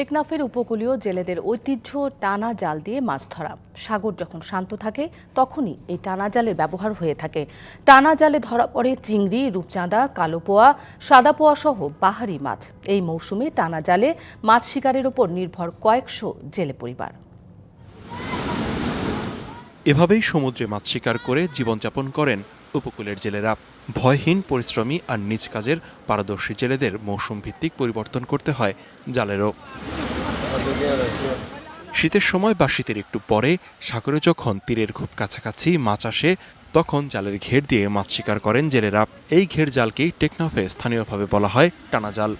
টেকনাফের উপকূলীয় জেলেদের ঐতিহ্য টানা জাল দিয়ে মাছ ধরা। সাগর যখন শান্ত থাকে, তখনই এই টানা জালের ব্যবহার হয়ে থাকে। টানা জালে ধরা পড়ে চিংড়ি, রূপচাঁদা, কালো পোয়া, সাদা পোয়া সহ বাহারি মাছ। এই মৌসুমে টানা জালে মাছ শিকারের উপর নির্ভর কয়েকশো জেলে পরিবার। এভাবেই সমুদ্রে মাছ শিকার করে জীবনযাপন করেন উপকূলের জেলেরা। ভয়হীন পরিশ্রমী আর নিজ কাজের পারদর্শী জেলেদের মৌসুম ভিত্তিক পরিবর্তন করতে হয় জালেরও। শীতের সময় বা শীতের একটু পরে সাগরে যখন তীরের খুব কাছাকাছি মাছ আসে, তখন জালের ঘের দিয়ে মাছ শিকার করেন জেলেরা। এই ঘের জালকেই টেকনাফে স্থানীয়ভাবে বলা হয় টানা জাল।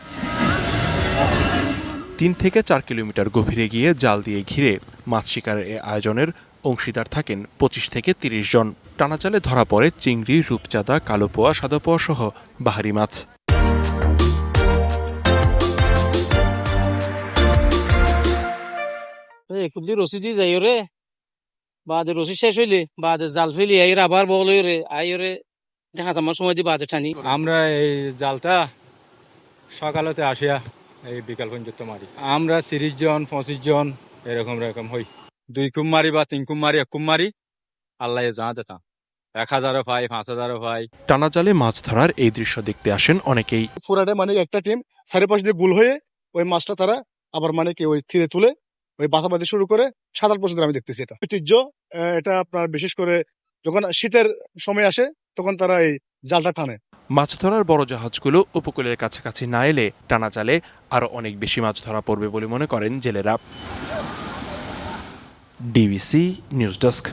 তিন থেকে চার কিলোমিটার গভীরে গিয়ে জাল দিয়ে ঘিরে মাছ শিকারের এ আয়োজনের অংশীদার থাকেন পঁচিশ থেকে তিরিশ জন। টানা জালে ধরা পড়ে চিংড়ি রূপচাঁদা কালো পোয়া সাদা পোয়া সহ বাহারি মাছ। একটু রসি দিয়ে যাই রে বাজে রসি শেষ হইলে বাজে জাল ফেলি আইর আবার বগল রে আই রে দেখা যাবার সময় দিয়ে বাজে টানি আমরা এই জালটা সকালতে আসিয়া এই বিকাল পর্যন্ত মারি। আমরা তিরিশ জন পঁচিশ জন এরকম এরকম হই। দুই কুম মারি বা তিন কুম মারি এক কুম মারি আল্লাহ যা যেতাম এক হাজারও পাই পাঁচ হাজারও পাই। টানা জালে মাছ ধরার এই দৃশ্য দেখতে আসেন অনেকেই। পুরাটে মানে একটা টিম চারিপাশ দিয়ে গুল হয়ে ওই মাছটা তারা আবার মানে কি ওই তীরে তুলে ওই বাঁধাবাঁধি শুরু করে সাঁতার পর্যন্ত আমি দেখতেছি এটা। ঐতিহ্য আহ, এটা আপনার বিশেষ করে যখন শীতের সময় আসে তখন তারা এই জালটা টানে। মাছ ধরার বড় জাহাজগুলো উপকূলের কাছাকাছি না এলে টানা জালে আরও অনেক বেশি মাছ ধরা পড়বে বলে মনে করেন জেলেরা। DBC news desk.